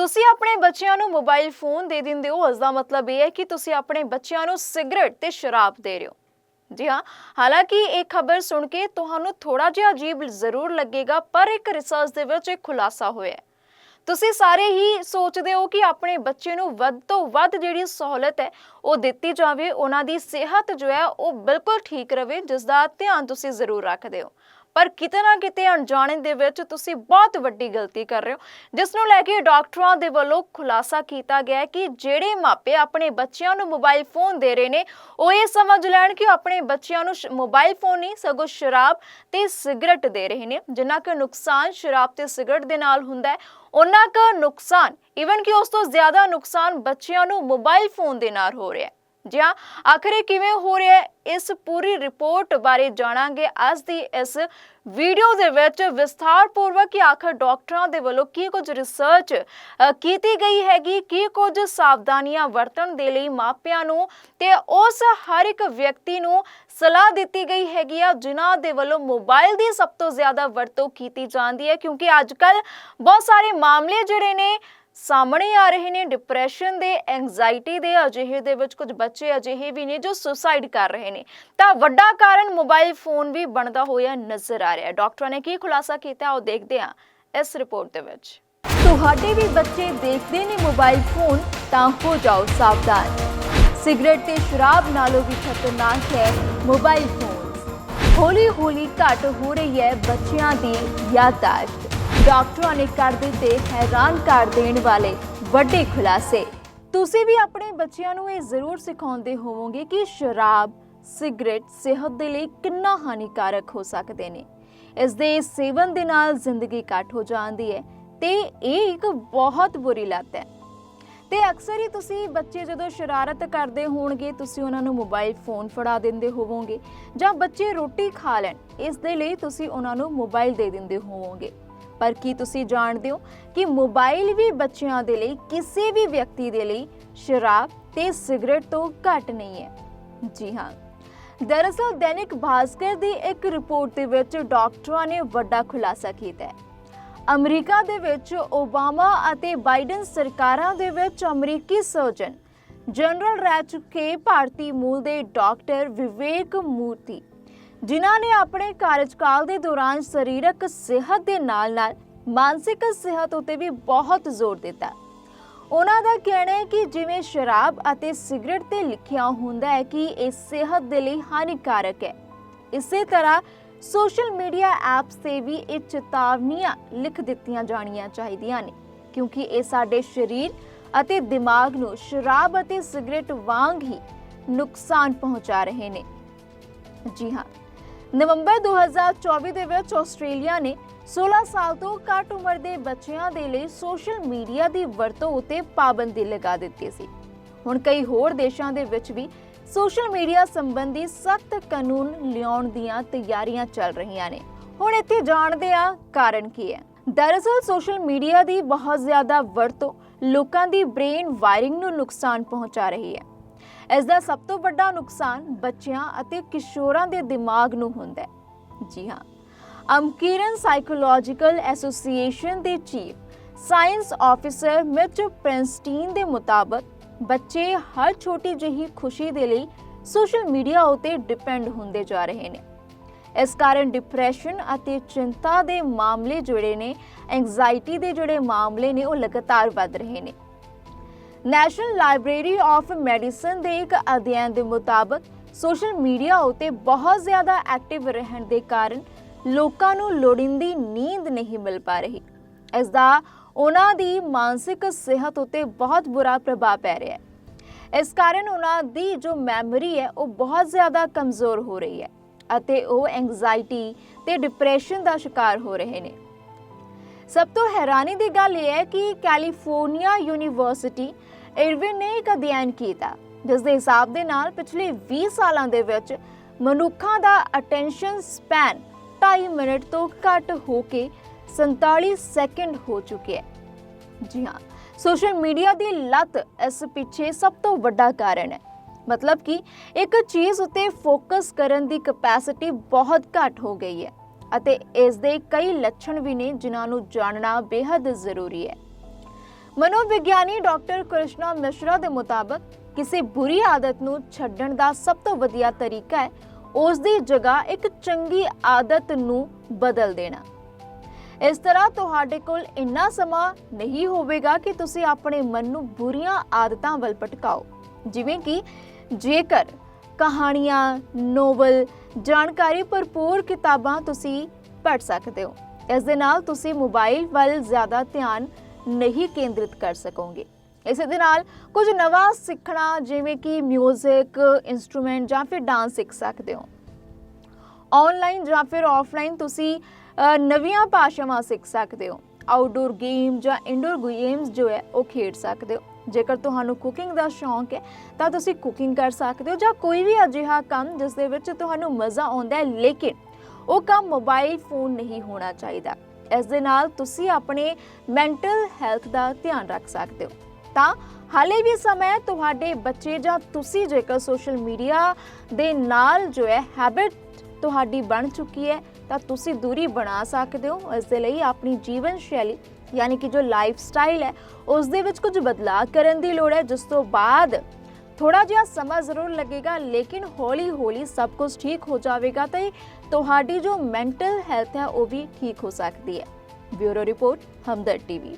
ਤੁਸੀਂ ਆਪਣੇ ਬੱਚਿਆਂ ਨੂੰ ਮੋਬਾਈਲ ਫੋਨ ਦੇ ਦਿੰਦੇ ਹੋ ਇਸ ਦਾ ਮਤਲਬ ਇਹ ਹੈ ਕਿ ਤੁਸੀਂ ਆਪਣੇ ਬੱਚਿਆਂ ਨੂੰ ਸਿਗਰਟ ਤੇ ਸ਼ਰਾਬ ਦੇ ਰਹੇ ਹੋ। ਜੀ ਹਾਂ, ਹਾਲਾਂਕਿ ਇਹ ਖਬਰ ਸੁਣ ਕੇ ਤੁਹਾਨੂੰ ਥੋੜਾ ਜਿਹਾ ਅਜੀਬ ਜ਼ਰੂਰ ਲੱਗੇਗਾ, ਪਰ ਇੱਕ ਰਿਸਰਚ ਦੇ ਵਿੱਚ ਇਹ ਖੁਲਾਸਾ ਹੋਇਆ ਹੈ। ਤੁਸੀਂ ਸਾਰੇ ਹੀ ਸੋਚਦੇ ਹੋ ਕਿ ਆਪਣੇ ਬੱਚੇ ਨੂੰ ਵੱਧ ਤੋਂ ਵੱਧ ਜਿਹੜੀ ਸਹੂਲਤ ਹੈ ਉਹ ਦਿੱਤੀ ਜਾਵੇ, ਉਹਨਾਂ ਦੀ ਸਿਹਤ ਜੋ ਹੈ ਉਹ ਬਿਲਕੁਲ ਠੀਕ ਰਵੇ, ਜਿਸ ਦਾ ਧਿਆਨ ਤੁਸੀਂ ਜ਼ਰੂਰ ਰੱਖਦੇ ਹੋ। ਪਰ ਕਿਤੇ ਨਾ ਕਿਤੇ ਅਣਜਾਣੇ ਦੇ ਵਿੱਚ ਤੁਸੀਂ ਬਹੁਤ ਵੱਡੀ ਗਲਤੀ ਕਰ ਰਹੇ ਹੋ, ਜਿਸ ਨੂੰ ਲੈ ਕੇ ਡਾਕਟਰਾਂ ਦੇ ਵੱਲੋਂ ਖੁਲਾਸਾ ਕੀਤਾ ਗਿਆ ਕਿ ਜਿਹੜੇ ਮਾਪੇ ਆਪਣੇ ਬੱਚਿਆਂ ਨੂੰ ਮੋਬਾਈਲ ਫੋਨ ਦੇ ਰਹੇ ਨੇ, ਉਹ ਇਹ ਸਮਝ ਲੈਣ ਕਿ ਆਪਣੇ ਬੱਚਿਆਂ ਨੂੰ ਸ਼- ਮੋਬਾਈਲ ਫੋਨ ਨਹੀਂ, ਸਗੋਂ ਸ਼ਰਾਬ ਤੇ ਸਿਗਰਟ ਦੇ ਰਹੇ ਨੇ, ਜਿੰਨਾ ਕਿ ਨੁਕਸਾਨ ਸ਼ਰਾਬ ਤੇ ਸਿਗਰਟ ਦੇ ਨਾਲ ਹੁੰਦਾ ਹੈ ਉਹਨਾਂ ਦਾ ਨੁਕਸਾਨ ਇਵਨ ਕਿ ਉਸ ਤੋਂ ਜ਼ਿਆਦਾ ਨੁਕਸਾਨ ਬੱਚਿਆਂ ਨੂੰ ਮੋਬਾਈਲ ਫੋਨ ਦੇ ਨਾਲ ਹੋ ਰਿਹਾ ਹੈ। ਜੀ ਹਾਂ ਕਿਵੇਂ ਹੋ ਰਿਹਾ ਹੈ, ਇਸ ਪੂਰੀ ਰਿਪੋਰਟ ਬਾਰੇ ਜਾਣਾਂਗੇ। ਅੱਜ ਦੀ ਇਸ ਵੀਡੀਓ ਦੇ ਵਿੱਚ ਵਿਸਥਾਰਪੂਰਵਕ ਕਿ ਆਖਰ ਡਾਕਟਰਾਂ ਦੇ ਵੱਲੋਂ ਕੀ ਕੁਝ ਰਿਸਰਚ ਕੀਤੀ ਗਈ ਹੈਗੀ, ਕੀ ਕੁਝ ਸਾਵਧਾਨੀਆਂ ਵਰਤਣ ਦੇ ਲਈ ਮਾਪਿਆਂ ਨੂੰ ਤੇ ਉਸ ਹਰ ਇੱਕ ਵਿਅਕਤੀ ਨੂੰ ਸਲਾਹ ਦਿੱਤੀ ਗਈ ਹੈਗੀ ਆ, ਜਿਨ੍ਹਾਂ ਦੇ ਵੱਲੋਂ ਮੋਬਾਈਲ ਦੀ ਸਭ ਤੋਂ ਜ਼ਿਆਦਾ ਵਰਤੋਂ ਕੀਤੀ ਜਾਂਦੀ ਹੈ। ਕਿਉਂਕਿ ਅੱਜ ਕੱਲ ਬਹੁਤ ਸਾਰੇ ਮਾਮਲੇ ਜਿਹੜੇ ਨੇ ਸਾਹਮਣੇ ਆ ਰਹੇ ਨੇ ਡਿਪਰੈਸ਼ਨ ਦੇ ਐਂਜ਼ਾਈਟੀ ਦੇ ਅਜਿਹੇ ਦੇ ਵਿੱਚ ਕੁਝ ਬੱਚੇ ਅਜਿਹੇ ਵੀ ਨੇ ਜੋ ਸੁਸਾਈਡ ਕਰ ਰਹੇ ਨੇ। ਤਾਂ ਵੱਡਾ ਕਾਰਨ ਮੋਬਾਈਲ ਫੋਨ ਵੀ ਬਣਦਾ ਹੋਇਆ ਨਜ਼ਰ ਆ ਰਿਹਾ। ਹੈ ਡਾਕਟਰਾਂ ਨੇ ਕੀ ਖੁਲਾਸਾ ਕੀਤਾ ਉਹ ਦੇਖਦੇ ਹਾਂ ਇਸ ਰਿਪੋਰਟ ਦੇ ਵਿੱਚ। ਤੁਹਾਡੇ ਵੀ ਬੱਚੇ ਦੇਖਦੇ ਨੇ ਮੋਬਾਈਲ ਫੋਨ ਤਾਂ ਹੋ ਜਾਓ ਸਾਵਧਾਨ। ਸਿਗਰਟ ਤੇ ਸ਼ਰਾਬ ਨਾਲੋਂ ਵੀ ਖਤਰਨਾਕ ਹੈ ਮੋਬਾਈਲ ਫੋਨ ਹੌਲੀ ਹੌਲੀ ਘਟ ਹੋ ਰਹੀ ਹੈ ਬੱਚਿਆਂ ਦੀ ਯਾਦਾਸ਼ਤ ਡਾਕਟਰਾਂ ਨੇ ਕਰ ਦਿੱਤੇ ਹੈਰਾਨ ਕਰ ਦੇਣ ਵਾਲੇ ਵੱਡੇ ਖੁਲਾਸੇ। ਤੁਸੀਂ ਵੀ ਆਪਣੇ ਬੱਚਿਆਂ ਨੂੰ ਇਹ ਜ਼ਰੂਰ ਸਿਖਾਉਂਦੇ ਹੋਵੋਗੇ ਕਿ ਸ਼ਰਾਬ, ਸਿਗਰਟ ਸਿਹਤ ਦੇ ਲਈ ਕਿੰਨਾ ਹਾਨੀਕਾਰਕ ਹੋ ਸਕਦੇ ਨੇ। ਇਸ ਦੇ ਸੇਵਨ ਦੇ ਨਾਲ ਜ਼ਿੰਦਗੀ ਕੱਟ ਹੋ ਜਾਂਦੀ ਹੈ ਤੇ ਇਹ ਇੱਕ ਬਹੁਤ ਬੁਰੀ ਲੱਤ ਹੈ। ਤੇ ਅਕਸਰ ਹੀ ਤੁਸੀਂ ਬੱਚੇ ਜਦੋਂ ਸ਼ਰਾਰਤ ਕਰਦੇ ਹੋਣਗੇ, ਤੁਸੀਂ ਉਹਨਾਂ ਨੂੰ ਮੋਬਾਈਲ ਫੋਨ ਫੜਾ ਦਿੰਦੇ ਹੋਵੋਗੇ ਜਾਂ ਬੱਚੇ ਰੋਟੀ ਖਾ ਲੈਣ, ਇਸ ਦੇ ਲਈ ਤੁਸੀਂ ਉਹਨਾਂ ਨੂੰ ਮੋਬਾਈਲ ਦੇ ਦਿੰਦੇ ਹੋਵੋਗੇ। ਪਰ ਕੀ ਤੁਸੀਂ ਜਾਣਦੇ ਹੋ ਕਿ ਮੋਬਾਈਲ ਵੀ ਬੱਚਿਆਂ ਦੇ ਲਈ, ਕਿਸੇ ਵੀ ਵਿਅਕਤੀ ਦੇ ਲਈ ਸ਼ਰਾਬ ਤੇ ਸਿਗਰਟ ਤੋਂ ਘੱਟ ਨਹੀਂ ਹੈ? ਜੀ ਹਾਂ। ਦਰਅਸਲ, ਦੈਨਿਕ ਭਾਸਕਰ ਦੀ ਇੱਕ ਰਿਪੋਰਟ ਦੇ ਵਿੱਚ ਡਾਕਟਰਾਂ ਨੇ ਵੱਡਾ ਖੁਲਾਸਾ ਕੀਤਾ ਹੈ। ਅਮਰੀਕਾ ਦੇ ਵਿੱਚ ਓਬਾਮਾ ਅਤੇ ਬਾਈਡਨ ਸਰਕਾਰਾਂ ਦੇ ਵਿੱਚ ਅਮਰੀਕੀ ਸਰਜਨ ਜਨਰਲ ਰਹਿ ਚੁੱਕੇ ਭਾਰਤੀ ਮੂਲ ਦੇ ਡਾਕਟਰ ਵਿਵੇਕ ਮੂਰਤੀ ਜਿਨ੍ਹਾਂ ਨੇ ਆਪਣੇ ਕਾਰਜਕਾਲ ਦੇ ਦੌਰਾਨ ਸਰੀਰਕ ਸਿਹਤ ਦੇ ਨਾਲ-ਨਾਲ ਮਾਨਸਿਕ ਸਿਹਤ ਉਤੇ ਵੀ ਬਹੁਤ ਜ਼ੋਰ ਦਿੱਤਾ। ਉਹਨਾਂ ਦਾ ਕਹਿਣਾ ਹੈ ਕਿ ਜਿਵੇਂ ਸ਼ਰਾਬ ਅਤੇ ਸਿਗਰਟ ਤੇ ਲਿਖਿਆ ਹੁੰਦਾ ਹੈ ਕਿ ਇਹ ਸਿਹਤ ਦੇ ਲਈ ਹਾਨੀਕਾਰਕ ਹੈ। ਇਸੇ ਤਰ੍ਹਾਂ ਸੋਸ਼ਲ ਮੀਡੀਆ ਐਪਸ ਤੇ ਵੀ ਇਹ ਚੇਤਾਵਨੀਆਂ ਲਿਖ ਦਿੱਤੀਆਂ ਜਾਣੀਆਂ ਚਾਹੀਦੀਆਂ ਨੇ, ਕਿਉਂਕਿ ਇਹ ਸਾਡੇ ਸਰੀਰ ਅਤੇ ਦਿਮਾਗ ਨੂੰ ਸ਼ਰਾਬ ਅਤੇ ਸਿਗਰਟ ਵਾਂਗ ਹੀ ਨੁਕਸਾਨ ਪਹੁੰਚਾ ਰਹੇ ਨੇ। ਜੀ ਹਾਂ ਨਵੰਬਰ 2024 ਦੇ ਵਿੱਚ ਆਸਟ੍ਰੇਲੀਆ ਨੇ 16 ਸਾਲ ਤੋਂ ਘੱਟ ਉਮਰ ਦੇ ਬੱਚਿਆਂ ਦੇ ਲਈ ਸੋਸ਼ਲ ਮੀਡੀਆ ਦੀ ਵਰਤੋਂ ਉਤੇ ਪਾਬੰਦੀ ਲਗਾ ਦਿੱਤੀ ਸੀ। ਹੁਣ ਕਈ ਹੋਰ ਦੇਸ਼ਾਂ ਦੇ ਵਿੱਚ ਵੀ ਸੋਸ਼ਲ ਮੀਡੀਆ ਸੰਬੰਧੀ ਸਖਤ ਕਾਨੂੰਨ ਲਿਆਉਣ ਦੀਆਂ ਤਿਆਰੀਆਂ ਚੱਲ ਰਹੀਆਂ ਨੇ। ਹੁਣ ਇੱਥੇ ਜਾਣਦੇ ਆ ਕਾਰਨ ਕੀ ਹੈ? ਦਰਅਸਲ ਸੋਸ਼ਲ ਮੀਡੀਆ ਦੀ ਬਹੁਤ ਜ਼ਿਆਦਾ ਵਰਤੋਂ ਲੋਕਾਂ ਦੀ ਬ੍ਰੇਨ ਵਾਇਰਿੰਗ ਨੂੰ ਨੁਕਸਾਨ ਪਹੁੰਚਾ ਰਹੀ ਹੈ। ਇਸ ਦਾ ਸਭ ਤੋਂ ਵੱਡਾ ਨੁਕਸਾਨ ਬੱਚਿਆਂ ਅਤੇ ਕਿਸ਼ੋਰਾਂ ਦੇ ਦਿਮਾਗ ਨੂੰ ਹੁੰਦਾ ਹੈ। ਜੀ ਹਾਂ, ਅਮਕੀਰਨ ਸਾਈਕੋਲੋਜੀਕਲ ਐਸੋਸੀਏਸ਼ਨ ਦੇ chief science officer Mitch Prinstein ਦੇ ਮੁਤਾਬਕ ਬੱਚੇ ਹਰ ਛੋਟੀ ਜਿਹੀ ਖੁਸ਼ੀ ਦੇ ਲਈ ਸੋਸ਼ਲ ਮੀਡੀਆ ਉਤੇ ਡਿਪੈਂਡ ਹੁੰਦੇ ਜਾ ਰਹੇ ਨੇ। ਇਸ ਕਾਰਨ ਡਿਪਰੈਸ਼ਨ ਅਤੇ ਚਿੰਤਾ ਦੇ ਮਾਮਲੇ ਜਿਹੜੇ ਨੇ ਐਂਗਜ਼ਾਇਟੀ ਦੇ ਜਿਹੜੇ ਮਾਮਲੇ ਨੇ, ਉਹ ਲਗਾਤਾਰ ਵੱਧ ਰਹੇ ਨੇ। ਨੈਸ਼ਨਲ ਲਾਇਬ੍ਰੇਰੀ ਆਫ ਮੈਡੀਸਨ ਦੇ ਇੱਕ ਅਧਿਐਨ ਦੇ ਮੁਤਾਬਕ ਸੋਸ਼ਲ ਮੀਡੀਆ ਉਤੇ ਬਹੁਤ ਜ਼ਿਆਦਾ ਐਕਟਿਵ ਰਹਿਣ ਦੇ ਕਾਰਨ ਲੋਕਾਂ ਨੂੰ ਲੋੜੀਂਦੀ ਨੀਂਦ ਨਹੀਂ ਮਿਲ ਪਾ ਰਹੀ। ਇਸ ਦਾ ਉਹਨਾਂ ਦੀ ਮਾਨਸਿਕ ਸਿਹਤ ਉਤੇ ਬਹੁਤ ਬੁਰਾ ਪ੍ਰਭਾਵ ਪੈ ਰਿਹਾ ਹੈ। ਇਸ ਕਾਰਨ ਉਹਨਾਂ ਦੀ ਜੋ ਮੈਮਰੀ ਹੈ, ਉਹ ਬਹੁਤ ਜ਼ਿਆਦਾ ਕਮਜ਼ੋਰ ਹੋ ਰਹੀ ਹੈ ਅਤੇ ਉਹ ਐਂਜ਼ਾਈਟੀ ਤੇ ਡਿਪਰੈਸ਼ਨ ਦਾ ਸ਼ਿਕਾਰ ਹੋ ਰਹੇ ਨੇ। ਸਭ ਤੋਂ ਹੈਰਾਨੀ ਦੀ ਗੱਲ ਇਹ ਹੈ ਕਿ ਕੈਲੀਫੋਰਨੀਆ ਯੂਨੀਵਰਸਿਟੀ ਇਰਵਿਨ ਨੇ ਇੱਕ ਅਧਿਐਨ ਕੀਤਾ ਜਿਸ ਦੇ ਹਿਸਾਬ ਦੇ ਨਾਲ ਪਿਛਲੇ 20 ਸਾਲਾਂ ਦੇ ਵਿੱਚ ਮਨੁੱਖਾਂ ਦਾ ਅਟੈਂਸ਼ਨ ਸਪੈਨ 2.5 ਮਿੰਟ ਤੋਂ ਘੱਟ ਹੋ ਕੇ 47 ਸੈਕਿੰਡ ਹੋ ਚੁੱਕਿਆ ਹੈ। ਜੀ ਹਾਂ ਸੋਸ਼ਲ ਮੀਡੀਆ ਦੀ ਲਤ ਇਸ ਪਿੱਛੇ ਸਭ ਤੋਂ ਵੱਡਾ ਕਾਰਨ ਹੈ। ਮਤਲਬ ਕਿ ਇੱਕ ਚੀਜ਼ ਉੱਤੇ ਫੋਕਸ ਕਰਨ ਦੀ ਕਪੈਸਿਟੀ ਬਹੁਤ ਘੱਟ ਹੋ ਗਈ ਹੈ ਅਤੇ ਇਸ ਦੇ ਕਈ ਲੱਛਣ ਵੀ ਨੇ ਜਿਨ੍ਹਾਂ ਨੂੰ ਜਾਣਨਾ ਬੇहद ਜ਼ਰੂਰੀ ਹੈ। ਮਨੋਵਿਗਿਆਨੀ ਡਾਕਟਰ ਕ੍ਰਿਸ਼ਨਾ ਮਿਸ਼ਰਾ ਦੇ ਮੁਤਾਬਕ ਕਿਸੇ ਬੁਰੀ ਆਦਤ ਨੂੰ ਛੱਡਣ ਦਾ ਸਭ ਤੋਂ ਵਧੀਆ ਤਰੀਕਾ ਹੈ ਉਸ ਦੀ ਜਗ੍ਹਾ ਇੱਕ ਚੰਗੀ ਆਦਤ ਨੂੰ ਬਦਲ ਦੇਣਾ। ਇਸ ਤਰ੍ਹਾਂ ਤੁਹਾਡੇ ਕੋਲ ਇੰਨਾ ਸਮਾਂ ਨਹੀਂ ਹੋਵੇਗਾ ਕਿ ਤੁਸੀਂ ਆਪਣੇ ਮਨ ਨੂੰ ਬੁਰੀਆਂ ਆਦਤਾਂ ਵੱਲ ਭਟਕਾਓ। ਜਿਵੇਂ ਕਿ ਜੇਕਰ ਕਹਾਣੀਆਂ, ਨੋਵਲ, ਜਾਣਕਾਰੀ ਭਰਪੂਰ ਕਿਤਾਬਾਂ ਤੁਸੀਂ ਪੜ੍ਹ ਸਕਦੇ ਹੋ। ਇਸ ਦੇ ਨਾਲ ਤੁਸੀਂ ਮੋਬਾਈਲ ਵੱਲ ਜ਼ਿਆਦਾ ਧਿਆਨ ਨਹੀਂ ਕੇਂਦਰਿਤ ਕਰ ਸਕੋਗੇ। ਇਸੇ ਦੇ ਨਾਲ ਕੁਝ ਨਵਾਂ ਸਿੱਖਣਾ, ਜਿਵੇਂ ਕਿ 뮤직 ਇਨਸਟਰੂਮੈਂਟ ਜਾਂ ਫਿਰ ਡਾਂਸ ਸਿੱਖ ਸਕਦੇ ਹੋ। ਆਨਲਾਈਨ ਜਾਂ ਫਿਰ ਆਫਲਾਈਨ ਤੁਸੀਂ ਨਵੀਆਂ ਭਾਸ਼ਾਵਾਂ ਸਿੱਖ ਸਕਦੇ ਹੋ। ਆਊਟਡੋਰ ਗੇਮ ਜਾਂ ਇਨਡੋਰ ਗੇਮਸ ਜੋ ਹੈ, ਉਹ ਖੇਡ ਸਕਦੇ ਹੋ। ਜੇਕਰ ਤੁਹਾਨੂੰ ਕੁਕਿੰਗ ਦਾ ਸ਼ੌਂਕ ਹੈ, ਤਾਂ ਤੁਸੀਂ ਕੁਕਿੰਗ ਕਰ ਸਕਦੇ ਹੋ ਜਾਂ ਕੋਈ ਵੀ ਅਜਿਹਾ ਕੰਮ ਜਿਸ ਦੇ ਵਿੱਚ ਤੁਹਾਨੂੰ ਮਜ਼ਾ ਆਉਂਦਾ ਹੈ, ਲੇਕਿਨ ਉਹ ਕੰਮ ਮੋਬਾਈਲ ਫੋਨ ਨਹੀਂ ਹੋਣਾ ਚਾਹੀਦਾ। ਇਸ ਦੇ ਨਾਲ ਤੁਸੀਂ ਆਪਣੇ ਮੈਂਟਲ ਹੈਲਥ ਦਾ ਧਿਆਨ ਰੱਖ ਸਕਦੇ ਹੋ। ਤਾਂ ਹਾਲੇ ਵੀ ਸਮਾਂ ਤੁਹਾਡੇ ਬੱਚੇ ਜਾਂ ਤੁਸੀਂ ਜੇਕਰ ਸੋਸ਼ਲ ਮੀਡੀਆ ਦੇ ਨਾਲ ਜੋ ਹੈ ਹੈਬਿਟ ਤੁਹਾਡੀ ਬਣ ਚੁੱਕੀ ਹੈ, ਤਾਂ ਤੁਸੀਂ ਦੂਰੀ ਬਣਾ ਸਕਦੇ ਹੋ। ਇਸ ਦੇ ਲਈ ਆਪਣੀ ਜੀਵਨ ਸ਼ੈਲੀ, ਯਾਨੀ ਕਿ ਜੋ ਲਾਈਫ ਸਟਾਈਲ ਹੈ, ਉਸ ਦੇ ਵਿੱਚ ਕੁਝ ਬਦਲਾਅ ਕਰਨ ਦੀ ਲੋੜ ਹੈ, ਜਿਸ ਤੋਂ ਬਾਅਦ ਥੋੜਾ ਜਿਹਾ ਸਮਾਂ ਜ਼ਰੂਰ ਲੱਗੇਗਾ, ਲੇਕਿਨ ਹੌਲੀ-ਹੌਲੀ ਸਭ ਕੁਝ ਠੀਕ ਹੋ ਜਾਵੇਗਾ ਤੇ ਤੁਹਾਡੀ ਜੋ ਮੈਂਟਲ ਹੈਲਥ ਹੈ, ਉਹ ਵੀ ਠੀਕ ਹੋ ਸਕਦੀ ਹੈ। Bureau report, Hamdard TV.